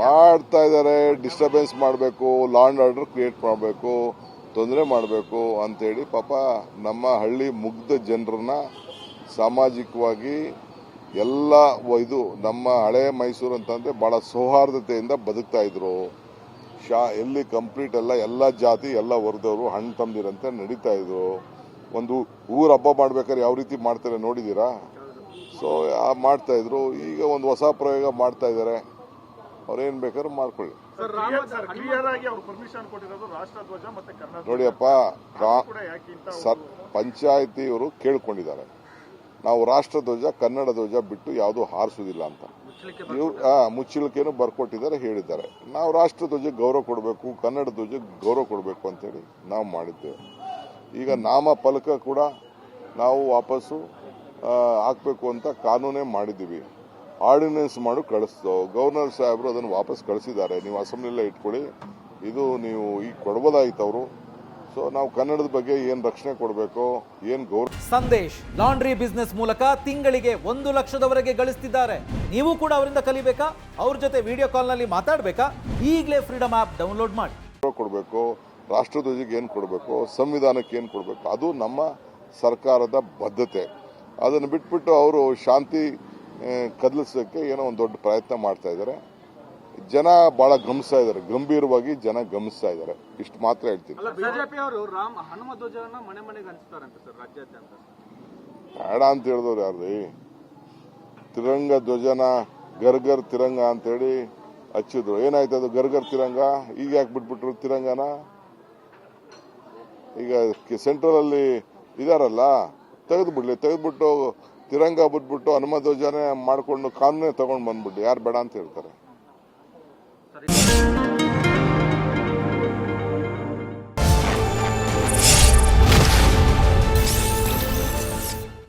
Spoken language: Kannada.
ಮಾಡ್ತಾ ಇದ್ದಾರೆ ಡಿಸ್ಟರ್ಬೆನ್ಸ್ ಮಾಡಬೇಕು ಲಾಂಡ್ ಆರ್ಡರ್ ಕ್ರಿಯೇಟ್ ಮಾಡಬೇಕು, ತೊಂದರೆ ಮಾಡಬೇಕು ಅಂತೇಳಿ ಪಾಪ ನಮ್ಮ ಹಳ್ಳಿ ಮುಗ್ಧ ಜನರನ್ನ ಸಾಮಾಜಿಕವಾಗಿ ಎಲ್ಲ ಇದು ನಮ್ಮ ಹಳೆ ಮೈಸೂರು ಅಂತಂದ್ರೆ ಬಹಳ ಸೌಹಾರ್ದತೆಯಿಂದ ಬದುಕ್ತಾ ಇದ್ರು. ಶಾ ಎಲ್ಲಿ ಕಂಪ್ಲೀಟ್ ಎಲ್ಲ ಎಲ್ಲ ಜಾತಿ, ಎಲ್ಲ ವರ್ಗದವರು ಹಣ್ಣು ತಂಬಿರಂತೆ ನಡೀತಾ ಇದ್ರು. ಒಂದು ಊರ ಹಬ್ಬ ಮಾಡ್ಬೇಕಾದ್ರೆ ಯಾವ ರೀತಿ ಮಾಡ್ತಾರೆ ನೋಡಿದೀರಾ ಸೊ ಮಾಡ್ತಾ ಇದ್ರು. ಈಗ ಒಂದು ಹೊಸ ಪ್ರಯೋಗ ಮಾಡ್ತಾ ಇದ್ದಾರೆ. ಅವ್ರೇನ್ ಬೇಕಾದ್ರೂ ಮಾಡ್ಕೊಳ್ಳಿ. ನೋಡಿಯಪ್ಪ ಪಂಚಾಯತಿಯವರು ಕೇಳ್ಕೊಂಡಿದ್ದಾರೆ. ನಾವು ರಾಷ್ಟ್ರಧ್ವಜ ಕನ್ನಡ ಧ್ವಜ ಬಿಟ್ಟು ಯಾವುದು ಹಾರಿಸುವುದಿಲ್ಲ ಅಂತ. ಇವ್ರು ಮುಚ್ಚಳಿಕೆಯನ್ನು ಬರ್ಕೊಟ್ಟಿದ್ದಾರೆ ಹೇಳಿದ್ದಾರೆ. ನಾವು ರಾಷ್ಟ್ರಧ್ವಜಕ್ಕೆ ಗೌರವ ಕೊಡಬೇಕು ಕನ್ನಡ ಧ್ವಜ ಗೌರವ ಕೊಡಬೇಕು ಅಂತೇಳಿ ನಾವು ಮಾಡಿದ್ದೇವೆ. ಈಗ ನಾಮ ಫಲಕ ಕೂಡ ನಾವು ವಾಪಸ್ಸು ಹಾಕ್ಬೇಕು ಅಂತ ಕಾನೂನೇ ಮಾಡಿದ್ದೀವಿ. ಆರ್ಡಿನೆನ್ಸ್ ಮಾಡು ಕಳಿಸ್ತು. ಗವರ್ನರ್ ಸಾಹೇಬರು ಅದನ್ನು ವಾಪಸ್ ಕಳಿಸಿದ್ದಾರೆ. ನೀವು ಅಸೆಂಬ್ಲಿಲೇ ಇಟ್ಕೊಳ್ಳಿ. ಇದು ನೀವು ಈಗ ಕೊಡ್ಬೋದಾಯ್ತು ಅವರು. ಸೊ ನಾವು ಕನ್ನಡದ ಬಗ್ಗೆ ಏನು ರಕ್ಷಣೆ ಕೊಡಬೇಕು? ಏನು ಗೌರವ ಸಂದೇಶ್ ಲಾಂಡ್ರಿ ಬಿಸ್ನೆಸ್ ಮೂಲಕ ತಿಂಗಳಿಗೆ ಒಂದು ಲಕ್ಷದವರೆಗೆ ಗಳಿಸ್ತಿದ್ದಾರೆ. ನೀವು ಕೂಡ ಅವರಿಂದ ಕಲಿಬೇಕಾ? ಅವ್ರ ಜೊತೆ ವಿಡಿಯೋ ಕಾಲ್ನಲ್ಲಿ ಮಾತಾಡಬೇಕಾ? ಈಗಲೇ ಫ್ರೀಡಮ್ ಆಪ್ ಡೌನ್ಲೋಡ್ ಮಾಡಿ. ಕೊಡಬೇಕು. ರಾಷ್ಟ್ರಧ್ವಜಿಗೆ ಏನು ಕೊಡಬೇಕು? ಸಂವಿಧಾನಕ್ಕೆ ಏನು ಕೊಡಬೇಕು? ಅದು ನಮ್ಮ ಸರ್ಕಾರದ ಬದ್ಧತೆ. ಅದನ್ನು ಬಿಟ್ಬಿಟ್ಟು ಅವರು ಶಾಂತಿ ಕದಲಿಸೋಕ್ಕೆ ಏನೋ ಒಂದು ದೊಡ್ಡ ಪ್ರಯತ್ನ ಮಾಡ್ತಾ ಇದ್ದಾರೆ. ಜನ ಬಹಳ ಗಮನಿಸ್ತಾ ಇದ್ದಾರೆ. ಗಂಭೀರವಾಗಿ ಜನ ಗಮನಿಸ್ತಾ ಇದ್ದಾರೆ. ಇಷ್ಟು ಮಾತ್ರ ಹೇಳ್ತೀನಿ. ಬೇಡ ಅಂತ ಹೇಳಿದವ್ರು ಯಾರ್ರಿ? ತಿರಂಗ ಧ್ವಜನ ಗರ್ಗರ್ ತಿರಂಗ ಅಂತೇಳಿ ಹಚ್ಚಿದ್ರು. ಏನಾಯ್ತು ಅದು ಗರ್ಗರ್ ತಿರಂಗ? ಈಗ ಯಾಕೆ ಬಿಟ್ಬಿಟ್ರು ತಿರಂಗನ? ಈಗ ಸೆಂಟ್ರಲ್ ಅಲ್ಲಿ ಇದಾರಲ್ಲ? ತೆಗೆದುಬಿಡ್ಲಿ ತೆಗೆದುಬಿಟ್ಟು ತಿರಂಗ ಬಿಟ್ಬಿಟ್ಟು ಹನುಮಧ್ವಜನೆ ಮಾಡಿಕೊಂಡು ಕಾನೂನೇ ತಗೊಂಡು ಬಂದ್ಬಿಡ್ಲಿ. ಯಾರು ಬೇಡ ಅಂತ ಹೇಳ್ತಾರೆ.